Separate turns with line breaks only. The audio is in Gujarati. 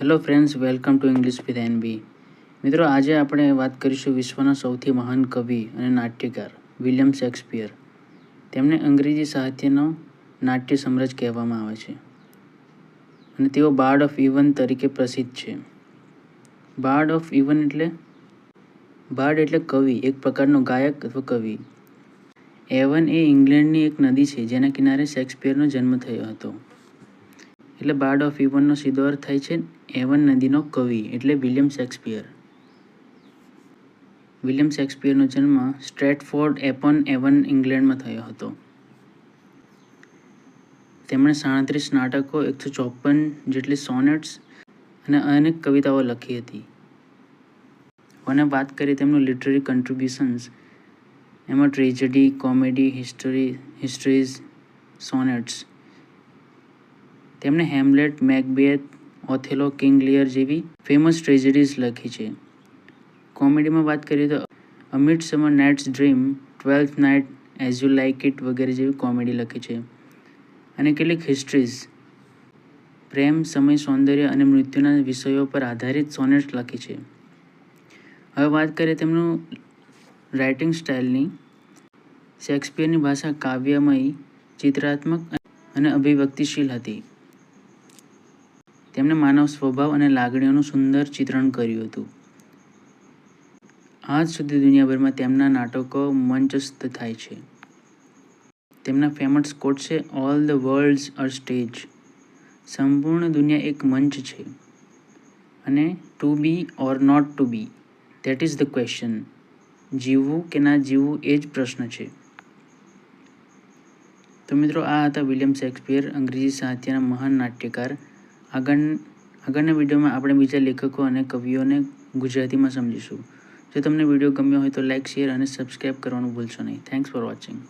Hello friends welcome to English with NB મિત્રો, આજે આપણે વાત કરીશું વિશ્વના સૌથી મહાન કવિ અને નાટ્યકાર વિલિયમ શેક્સપિયર. તેમને અંગ્રેજી સાહિત્યનો નાટ્ય સમ્રાજ કહેવામાં આવે છે. અને તેઓ બાર્ડ ઓફ ઇવન તરીકે પ્રસિદ્ધ છે. બાર્ડ ઓફ ઇવન એટલે? બાર્ડ એટલે કવિ, એક પ્રકારનો ગાયક અથવા કવિ. એવન એ ઇંગ્લેન્ડની એક નદી છે, જેના કિનારે શેક્સપિયરનો જન્મ થયો હતો. એટલે બાર્ડ ઓફ ઇવનનો સીધો અર્થ થાય છે એવન નદીનો કવિ એટલે વિલિયમ શેક્સપિયર. વિલિયમ શેક્સપિયરનો જન્મ સ્ટ્રેટફોર્ડ એપન એવન ઇંગ્લેન્ડમાં થયો હતો. તેમણે સાડત્રીસ નાટકો, એકસો ચોપન જેટલી સોનેટ્સ અને અનેક કવિતાઓ લખી હતી. અને વાત કરીએ તેમનું લિટરરી કન્ટ્રીબ્યુશન્સ? એમાં tragedy, comedy, history, histories, sonnets તેમણે Hamlet, Macbeth, Othello, King Lear જેવી ફેમસ ટ્રેજડીઝ લખી છે. કોમેડીમાં વાત કરીએ તો a midsummer night's dream, twelfth night as you like it વગેરે જેવી કોમેડી લખી છે. અને કેટલીક હિસ્ટ્રીઝ. પ્રેમ, સમય, સૌંદર્ય અને મૃત્યુના વિષયો પર આધારિત સોનેટ લખી છે. હવે વાત કરીએ તેમનું રાઇટિંગ સ્ટાઇલની. શેક્સપિયરની ભાષા કાવ્યમય, ચિત્રાત્મક અને અભિવ્યક્તિશીલ હતી. તેમણે માનવ સ્વભાવ અને લાગણીઓનું સુંદર ચિત્રણ કર્યું હતું. આજ સુધી દુનિયાભરમાં તેમના નાટકો મંચસ્થ થાય છે. તેમના ફેમસ કોટ છે all the world's are stage સંપૂર્ણ દુનિયા એક મંચ છે. અને to be or not to be that is the question જીવવું કે ના જીવવું એ જ પ્રશ્ન છે. તો મિત્રો, આ હતા વિલિયમ શેક્સપિયર, અંગ્રેજી સાહિત્યના મહાન નાટ્યકાર આગળ આગળના વિડીયોમાં આપણે બીજા લેખકો અને કવિઓને ગુજરાતીમાં સમજીશું. જો તમને વીડિયો ગમ્યો હોય તો લાઇક શેર અને સબસ્ક્રાઈબ કરવાનું ભૂલશો નહીં. Thanks for watching